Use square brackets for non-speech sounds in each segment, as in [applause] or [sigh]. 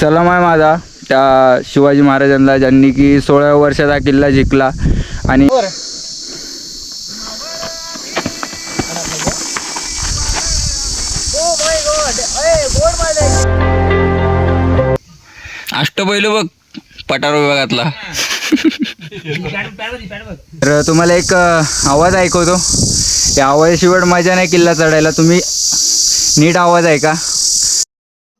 सलाम आहे माझा. त्या शिवाजी महाराजांना ज्यांनी की सोळा वर्षाचा किल्ला जिंकला. आणि अष्टपैलू बघ पठार विभागातला. तर तुम्हाला एक आवाज ऐकवतो. या आवाजाशिवाय मजा नाही किल्ला चढायला. तुम्ही नीट आवाज ऐका.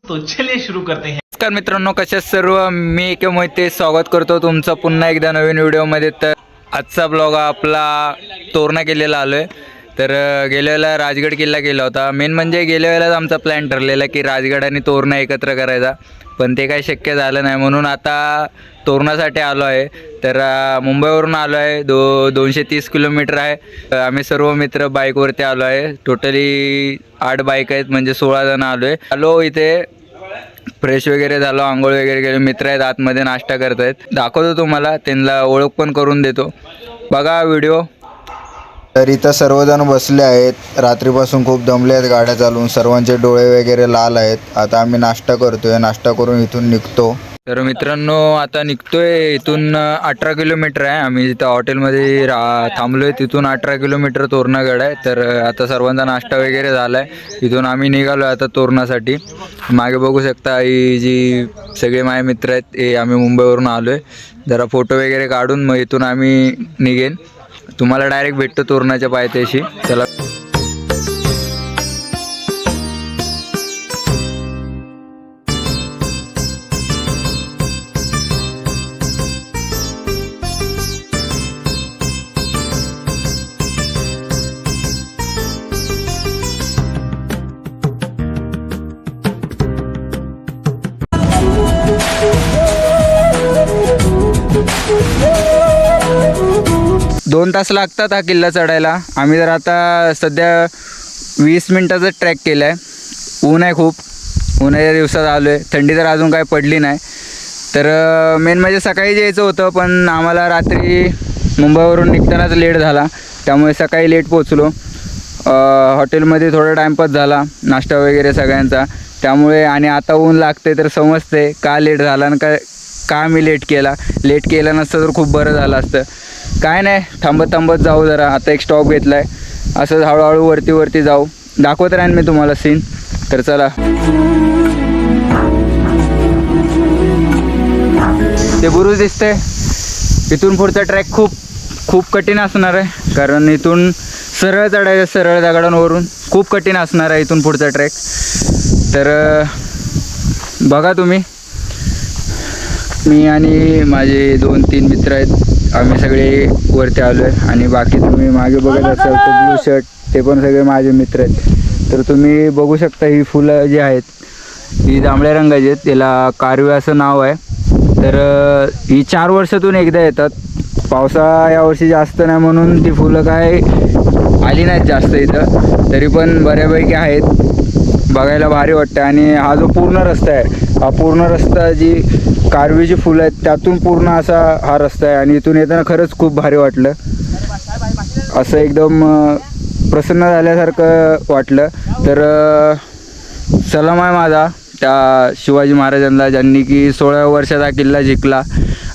तो चलिए शुरू करते हैं. नमस्कार मित्रांनो कशा सर्व? मी एके मोहिते स्वागत करतो तुमचं पुन्हा एकदा नवीन व्हिडिओमध्ये. तर आजचा ब्लॉग आपला तोरणा केलेला आलो आहे तर गेल्या वेळेला राजगड किल्ला गेला होता. मेन म्हणजे गेल्या वेळेलाच आमचा प्लॅन ठरलेला की राजगड आणि तोरणा एकत्र करायचा. पण ते काही शक्य झालं नाही. म्हणून आता तोरणासाठी आलो आहे. तर मुंबईवरून आलो आहे. दो दोनशे तीस किलोमीटर आहे. आम्ही सर्व मित्र बाईकवरती आलो आहे. टोटली आठ बाईक आहेत. म्हणजे सोळा जण आलो आहे आलो इथे. फ्रेश वगैरे झालो आंघोळ वगैरे केले मित्र आहेत आतमध्ये नाश्ता करत आहेत दाखवतो तुम्हाला त्यांना ओळख पण करून देतो. बघा व्हिडिओ तर इथं सर्वजण बसले आहेत. रात्रीपासून खूप दमले आहेत गाड्या चालवून सर्वांचे डोळे वगैरे लाल आहेत. आता आम्ही नाश्ता करतोय. नाश्ता करून इथून निघतो. तर मित्रांनो आता निघतोय इथून अठरा किलोमीटर आहे. आम्ही जिथं हॉटेलमध्ये रा थांबलोय. तिथून अठरा किलोमीटर तोरणागड आहे. तर आता सर्वांचा नाश्ता वगैरे झाला आहे इथून आम्ही निघालो आहे आता तोरणासाठी. मागे बघू शकता ही जी सगळे माझे मित्र आहेत हे आम्ही मुंबईवरून आलो आहे जरा फोटो वगैरे काढून मग इथून आम्ही निघेन. तुम्हाला डायरेक्ट भेटतो तोरणाच्या पायथ्याशी. चला. दोन तास लागतात हा किल्ला चढायला. आम्ही जर आता सध्या वीस मिनटाचा ट्रॅक केला आहे ऊन आहे खूप. उन्हाच्या दिवसात आलो आहे थंडी तर अजून काय पडली नाही. तर मेन म्हणजे सकाळी यायचं होतं पण आम्हाला रात्री मुंबईवरून निघतानाच लेट झाला. त्यामुळे सकाळी लेट पोचलो हॉटेलमध्ये थोडा टाईमपास झाला नाश्ता वगैरे सगळ्यांचा. त्यामुळे आणि आता ऊन लागते तर समजते का लेट झाला आणि का का मी लेट केला. लेट केलं नसतं तर खूप बरं झालं असतं. काय नाही थांबत थांबत जाऊ जरा. आता एक स्टॉप घेतला आहे असंच हळूहळू वरती वरती जाऊ. दाखवत राहीन मी तुम्हाला सीन तर चला. ते बुरुज दिसते इथून पुढचा ट्रॅक खूप खूप कठीण असणार आहे. कारण इथून सरळ चढायचं सरळ दगडांवरून खूप कठीण असणार आहे इथून पुढचा ट्रॅक तर बघा तुम्ही. मी आणि माझे दोन तीन मित्र आहेत. आम्ही सगळे वरती आलो आहे आणि बाकी तुम्ही मागे बघत असाल तर ब्लू शर्ट ते पण सगळे माझे मित्र आहेत. तर तुम्ही बघू शकता ही फुलं जी आहेत ही जांभळ्या रंगाची आहेत. त्याला कारवे असं नाव आहे. तर ही चार वर्षातून एकदा येतात. पावसाळा यावर्षी जास्त नाही म्हणून ती फुलं काय आली नाहीत जास्त इथं. तरी पण बऱ्यापैकी आहेत. बघायला भारी वाटतं आणि हा जो पूर्ण रस्ता आहे हा पूर्ण रस्ता जी कारवीची फुलं आहेत त्यातून पूर्ण असा हा रस्ता आहे. आणि इथून येताना खरंच खूप भारी वाटलं. असं एकदम प्रसन्न झाल्यासारखं वाटलं. तर सलाम आहे माझा त्या शिवाजी महाराजांना ज्यांनी की सोळा वर्षाचा किल्ला जिंकला.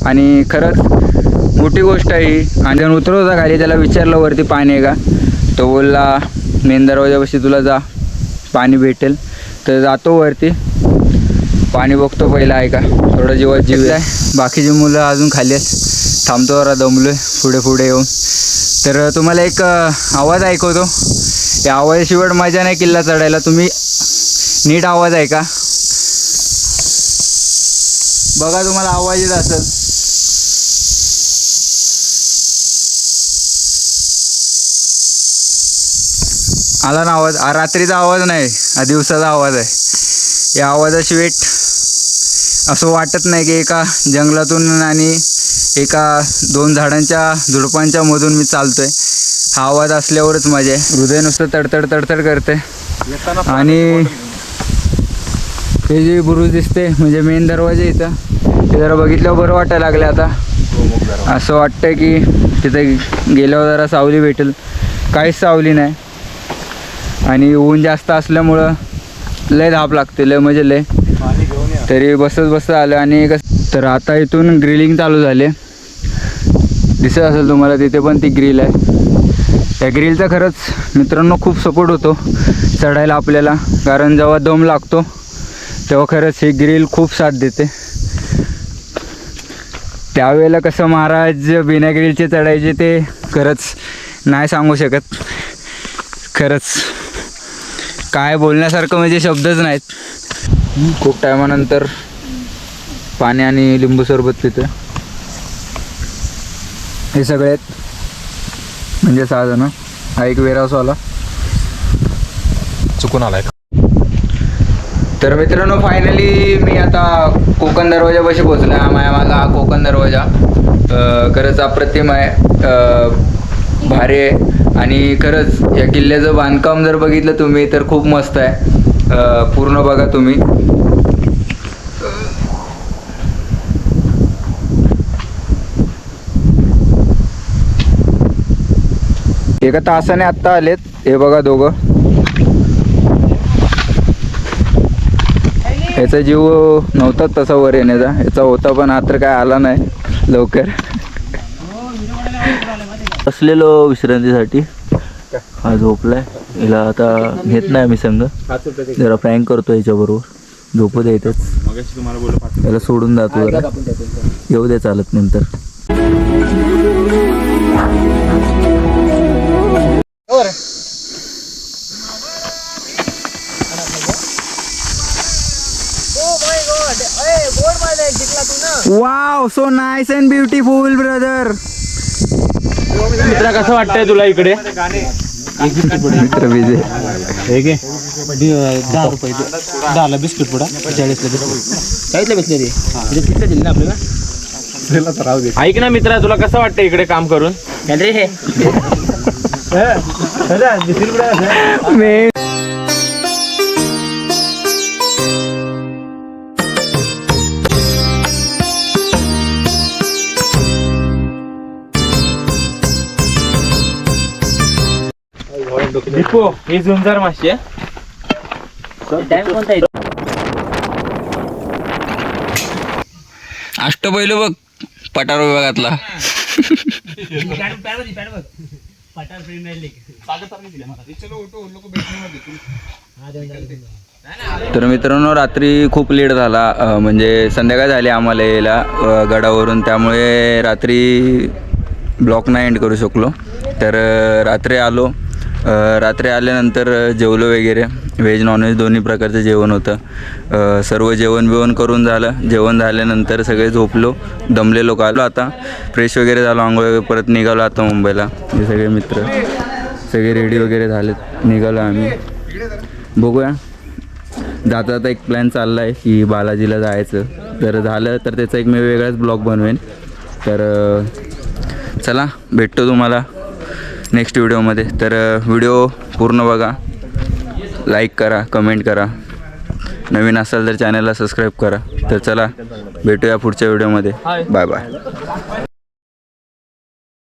आणि खरंच मोठी गोष्ट आहे ही. आणि जण उतरवता होता खाली त्याला विचारलं वरती पाणी आहे का? तो बोलला मेन दरवाजापाशी तुला जा पाणी भेटेल. तर जातो वरती. पाणी बघतो पहिला आहे का थोडं जीवात जीव आहे. बाकीची मुलं अजून खाली आहेत. थांबतो जरा दमलोय. पुढे पुढे येऊन. तर तुम्हाला एक आवाज ऐकवतो. या आवाजाशिवाय मजा नाही किल्ला चढायला. तुम्ही नीट आवाज ऐका. बघा तुम्हाला आवाज येत असेल. आला ना आवाज? रात्रीचा आवाज नाही. हा दिवसाचा आवाज आहे. या आवाजाची वेट असं वाटत नाही की एका जंगलातून आणि एका दोन झाडांच्या झुडपांच्या मधून मी चालतोय. हा आवाज असल्यावरच मजा आहे हृदय नुसतं तडतड तडतड करते आणि हे जे बुरुज दिसते म्हणजे मेन दरवाजा इथं ते जरा बघितल्यावर बरं वाटायला लागले आता. असं वाटतं की तिथे गेल्यावर जरा सावली भेटेल. काहीच सावली नाही. आणि ऊन जास्त असल्यामुळं लय धाप लागते लय म्हणजे लय. तरी बसत बसत आलं आणि कसं तर आता इथून ग्रिलिंग चालू झाले. दिसत असेल तुम्हाला तिथे पण ती ग्रिल आहे. त्या ग्रिलचा खरंच मित्रांनो खूप सपोर्ट होतो. चढायला आपल्याला कारण जेव्हा दम लागतो तेव्हा खरंच ही ग्रिल खूप साथ देते. त्यावेळेला कसं महाराज बिना ग्रिलचे चढायचे ते खरंच नाही सांगू शकत. खरंच काय बोलण्यासारखं म्हणजे शब्दच नाहीत. खूप टायमानंतर पाणी आणि लिंबू सरबत पितोय. हे सगळे आहेत. म्हणजे सहा जण. हा एक वेरावसवाला चुकून आलाय तर मित्रांनो फायनली मी आता कोकण दरवाजापाशी पोचलो आहे माझ्या माझा हा कोकण दरवाजा. खरंच अप्रतिम आहे. भारी आहे. आणि खरंच या किल्ल्याचं बांधकाम जर बघितलं तुम्ही तर खूप मस्त आहे. पूर्ण बघा तुम्ही. एका तासाने आत्ता आलेत. हे बघा दोघं. याचा जीव नव्हताच तसा वर येण्याचा. याचा होता पण आता काय आला नाही लवकर. असलेलो विश्रांतीसाठी हा झोपलाय. हिला आता घेत नाही आम्ही संघ. जरा प्रँक करतो याच्याबरोबर झोपू द्यायचंच याला सोडून जातो जरा. येऊ दे चालत नंतर. Wow so nice and beautiful brother मित्रा कसं वाटतंय तुला इकडे? मित्र विजय हे घे. दहा रुपये दहाला बिस्किट पुडा. चाळीसला बिस्किट. चाळीसला बसले ते म्हणजे तिथलं दिलं ना आपल्याला? ऐक ना मित्रा तुला कसं वाटतं इकडे काम करून? रे हे. [laughs] दीपो ही झुंजार माशी आहे. अष्टपैलू बघ पठार विभागातला. तर मित्रांनो रात्री खूप लेट झाला अं, म्हणजे संध्याकाळ झाली आम्हाला यायला अं, गडावरून. त्यामुळे रात्री ब्लॉक नाही एंड करू शकलो. तर अं, रात्री आलो. रात्री आल्यानंतर जेवलो वगैरे. व्हेज नॉनव्हेज दोन्ही प्रकारचं जेवण होतं. सर्व जेवण बिवण करून झालं. जेवण झाल्यानंतर सगळे झोपलो. दमलेलो आलो आता. फ्रेश वगैरे झालो आंघोळ वगैरे परत निघालो आता मुंबईला. हे सगळे मित्र. सगळे रेडी वगैरे झालेत. निघालो आम्ही. बघूया. जाता जाता एक प्लॅन चालला आहे की बालाजीला जायचं. जर झालं तर त्याचा एक मी वेगळाच ब्लॉग बनवेन. तर चला भेटतो तुम्हाला. नेक्स्ट व्हिडिओमध्ये. तर व्हिडिओ पूर्ण बघा. लाईक करा कमेंट करा. नवीन असाल तर चॅनलला सबस्क्राईब करा. तर चला भेटूया पुढच्या व्हिडिओमध्ये. Bye bye